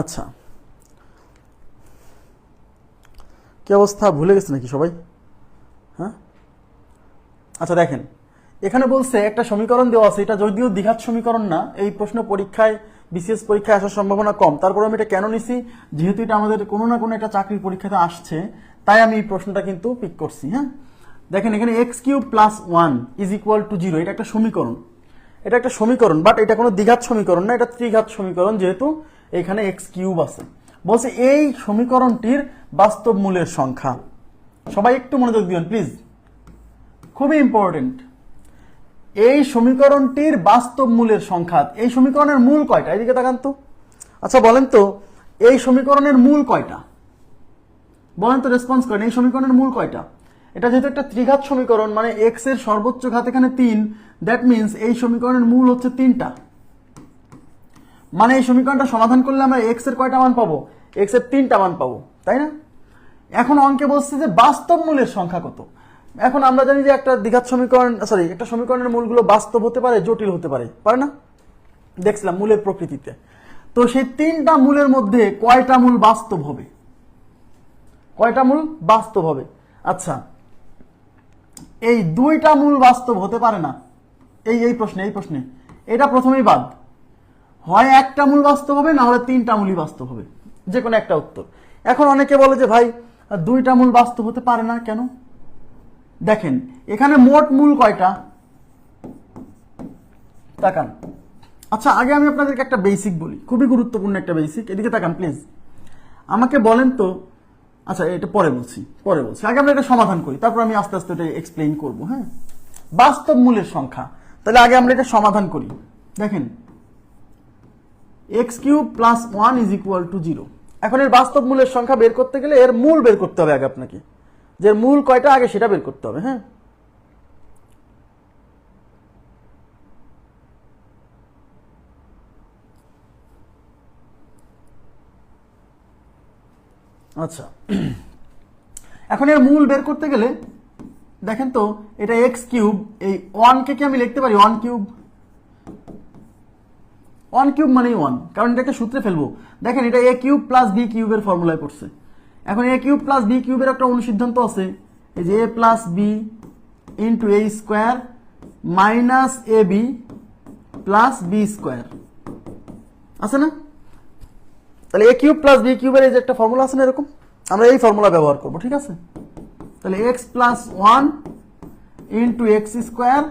আচ্ছা। কি অবস্থা? ভুলে গেছে নাকি সবাই? হ্যাঁ? আচ্ছা দেখেন। এখানে বলছে একটা সমীকরণ দেওয়া আছে, এটা যদিও দ্বিঘাত সমীকরণ না, এই প্রশ্ন পরীক্ষায় বিসিএস পরীক্ষায় আসার সম্ভাবনা কম। তারপর আমি এটা কেন নিছি? যেহেতু এটা আমাদের কোনো না কোনো একটা চাকরির পরীক্ষাতে আসছে, তাই আমি এই প্রশ্নটা কিন্তু পিক করছি হ্যাঁ? দেখেন, এখানে x cube plus one is equal to zero এটা একটা সমীকরণ। এটা একটা সমীকরণ বাট এটা কোনো দ্বিঘাত সমীকরণ না, এটা ত্রিঘাত সমীকরণ যেহেতু এখানে এক্স কিউব আছে। বলছে এই সমীকরণটির বাস্তব মূলের সংখ্যা। সবাই একটু মনোযোগ দিবেন প্লিজ খুবই ইম্পর্টেন্ট এই সমীকরণটির বাস্তব মূলের সংখ্যা। এই সমীকরণের মূল কয়টা? এদিকে তাকান তো। আচ্ছা বলেন তো, এই সমীকরণের মূল কয়টা? বলেন তো রেসপন্স করেন, এই সমীকরণের মূল কয়টা? এটা যেহেতু একটা ত্রিঘাত সমীকরণ মানে এক্সের সর্বোচ্চ ঘাত এখানে তিন দ্যাট মিন্স এই সমীকরণের মূল হচ্ছে তিনটা। মানে এই সমীকরণটা সমাধান করলে আমরা এক্সের কয়টা মান পাবো? এক্সের তিনটা মান পাবো, তাই না? এখন অঙ্কে বলছে যে বাস্তব মূলের সংখ্যা কত? এখন আমরা জানি যে একটা দ্বিঘাত সমীকরণ সরি একটা সমীকরণের মূলগুলো বাস্তব হতে পারে, জটিল হতে পারে পারে না? দেখছিলাম মূলের প্রকৃতিতে। তো সেই তিনটা মূলের মধ্যে কয়টা মূল বাস্তব হবে? কয়টা মূল বাস্তব হবে? আচ্ছা এই দুইটা মূল বাস্তব হতে পারে না? এই এই প্রশ্নে এই প্রশ্নে। এটা প্রথমেই বাদ। হয় একটা মূল বাস্তব হবে, না হলে তিনটা মূলই বাস্তব হবে। যে কোনো একটা উত্তর। এখন অনেকে বলে যে, ভাই, দুইটা মূল বাস্তব হতে পারে না কেন? দেখেন, এখানে মোট মূল কয়টা? তাকান। আচ্ছা আগে আমি আপনাদেরকে একটা বেসিক বলি। খুবই গুরুত্বপূর্ণ একটা বেসিক এদিকে তাকান প্লিজ আমাকে বলেন তো আচ্ছা এটা পরে বলছি পরে বলছি। আগে আমরা এটা সমাধান করি, তারপর আমি আস্তে আস্তে এটা এক্সপ্লেইন করব হ্যাঁ? বাস্তব মূলের সংখ্যা। তাহলে আগে আমরা এটা সমাধান করি। দেখেন x cube plus one is equal to zero. এখন এর বাস্তব মূলের সংখ্যা বের করতে গেলে এর মূল বের করতে হবে আগে আপনাকে। যে মূল কয়টা, আগে সেটা বের করতে হবে হ্যাঁ? আচ্ছা। এখন এর মূল বের করতে গেলে, দেখেন তো, এটা এক্স কিউব, এই ওয়ানকে কি আমি লিখতে পারি? ওয়ান কিউব ওয়ান কিউব মানেই ওয়ান কারণ এটাকে সূত্রে ফেলব। দেখেন, এটা এ কিউব প্লাস বি কিউবের ফর্মুলায় পড়ছে। এখন এ কিউব প্লাস বি কিউবের একটা অনুসিদ্ধান্ত আছে। এই যে a plus b into a square minus a b plus b square আছে না? তাহলে এ কিউব প্লাস বি কিউবের এই যে একটা ফর্মুলা আছে না এরকম? আমরা এই ফর্মুলা ব্যবহার করব, ঠিক আছে? তাহলে x plus one into x square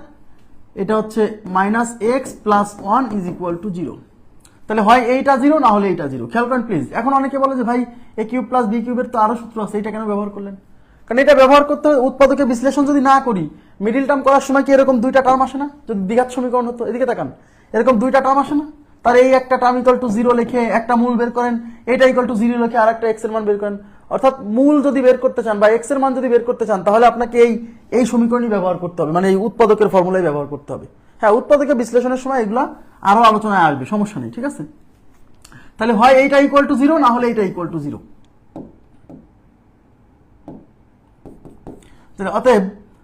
এটা হচ্ছে minus x plus one is equal to zero তাহলে হয় এইটা জিরো না হলে এইটা জিরো খেয়াল করেন প্লিজ এখন অনেকে বলে যে ভাই এ কিউব প্লাস বি কিউবের তো আরও সূত্র আছে এটা কেন ব্যবহার করলেন? কারণ এটা ব্যবহার করতে হবে উৎপাদকের বিশ্লেষণ যদি না করি মিডিল টার্ম করার সময় কি এরকম দুইটা টার্ম আসে না? যদি দ্বিঘাত সমীকরণ হতো, এদিকে তাকান। এরকম দুইটা টার্ম আসে না? তার এই একটা টার্ম ইকুয়াল টু জিরো লিখে একটা মূল বের করেন এটা ইকুয়াল টু জিরো লিখে আর একটা এক্সের মান বের করেন। অর্থাৎ মূল যদি বের করতে চান বা এক্সের মান যদি বের করতে চান, তাহলে আপনাকে এই এই সমীকরণই ব্যবহার করতে হবে। মানে এই উৎপাদকের ফর্মুলাই ব্যবহার করতে হবে। হ্যাঁ উৎপাদকের বিশ্লেষণের সময় এগুলা আরও আলোচনায় আসবে, সমস্যা নেই, ঠিক আছে? তাহলে হয় এইটা ইকুয়াল টু জিরো না হলে এইটা ইকুয়াল টু জিরো তাহলে অতএব,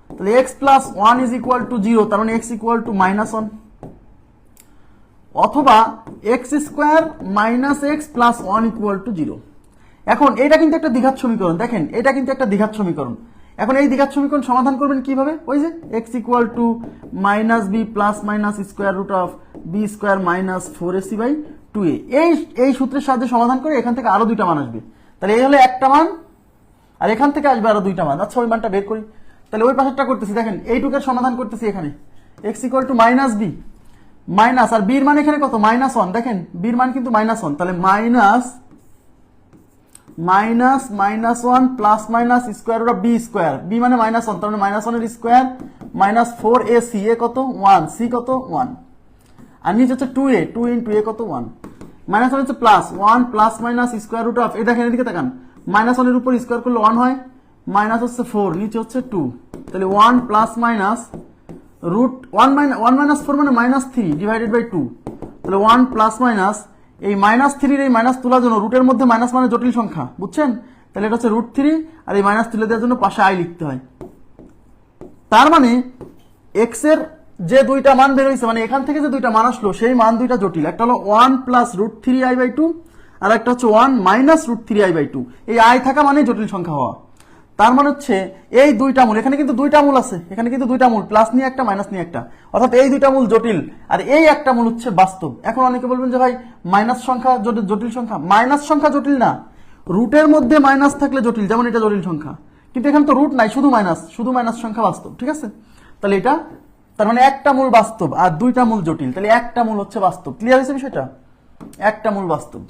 তাহলে x plus one is equal to zero তার মানে x equal to minus one অথবা x square minus x plus one equal to zero. এখন এটা কিন্তু একটা দ্বিঘাত সমীকরণ। দেখেন, এটা কিন্তু একটা দ্বিঘাত সমীকরণ। এখন এই দ্বিঘাত সমীকরণ সমাধান করবেন কীভাবে? ওই যে x equal to minus b plus minus square root of b square minus four a c by two a. এই এই সূত্রের সাহায্যে সমাধান করে এখান থেকে আরও দুইটা মান আসবে। তাহলে এই হলো একটা মান, আর এখান থেকে আসবে আরও দুইটা মান। আচ্ছা ওই মানটা বের করি। তাহলে ওই পাশেরটা করতেছি। দেখেন, এইটুকের সমাধান করতেছি এখানে। X equal to minus b minus আর বির মান এখানে কত? মাইনাস ওয়ান দেখেন, বির মান কিন্তু মাইনাস ওয়ান তাহলে minus minus minus one plus minus square root b square b মানে মাইনাস ওয়ান তার মানে মাইনাস ওয়ানের square minus four a c a কত? ওয়ান সি কত? ওয়ান আর নিচে হচ্ছে two a two in two a কত? ওয়ান মাইনাস ওয়ান হচ্ছে plus one plus minus square root of এই দেখেন এদিকে তাকান। মাইনাস ওয়ানের উপর স্কোয়ার করলে ওয়ান হয়, মাইনাস হচ্ছে ফোর নিচে হচ্ছে টু তাহলে one plus minus root one minus one minus four মানে minus three divided by two তাহলে ওয়ান প্লাস মাইনাস এই মাইনাস থ্রির এই মাইনাস তোলার জন্য রুটের মধ্যে মাইনাস মানে জটিল সংখ্যা, বুঝছেন? তাহলে এটা হচ্ছে রুট থ্রি আর এই মাইনাস তুলে দেওয়ার জন্য পাশে আই লিখতে হয়। তার মানে এক্সের যে দুইটা মান বের হয়েছে মানে এখান থেকে যে দুইটা মান আসলো, সেই মান দুইটা জটিল। একটা হলো one plus root three i by two আর একটা হচ্ছে one minus root three i by two এই আই থাকা মানে জটিল সংখ্যা হওয়া। তার মানে হচ্ছে এই দুইটা মূল, এখানে কিন্তু দুইটা মূল আছে, এখানে কিন্তু দুইটা মূল প্লাস নিয়ে একটা মাইনাস নিয়ে একটা। অর্থাৎ এই দুইটা মূল জটিল, আর এই একটা মূল হচ্ছে বাস্তব। এখন অনেকে বলবেন যে ভাই মাইনাস সংখ্যা জটিল সংখ্যা? মাইনাস সংখ্যা জটিল না। রুটের মধ্যে মাইনাস থাকলে জটিল, যেমন এটা জটিল সংখ্যা। কিন্তু এখানে তো রুট নাই, শুধু মাইনাস শুধু মাইনাস সংখ্যা বাস্তব, ঠিক আছে? তাহলে এটা, তার মানে একটা মূল বাস্তব, আর দুইটা মূল জটিল। তাহলে একটা মূল হচ্ছে বাস্তব। ক্লিয়ার হয়েছে বিষয়টা? একটা মূল বাস্তব।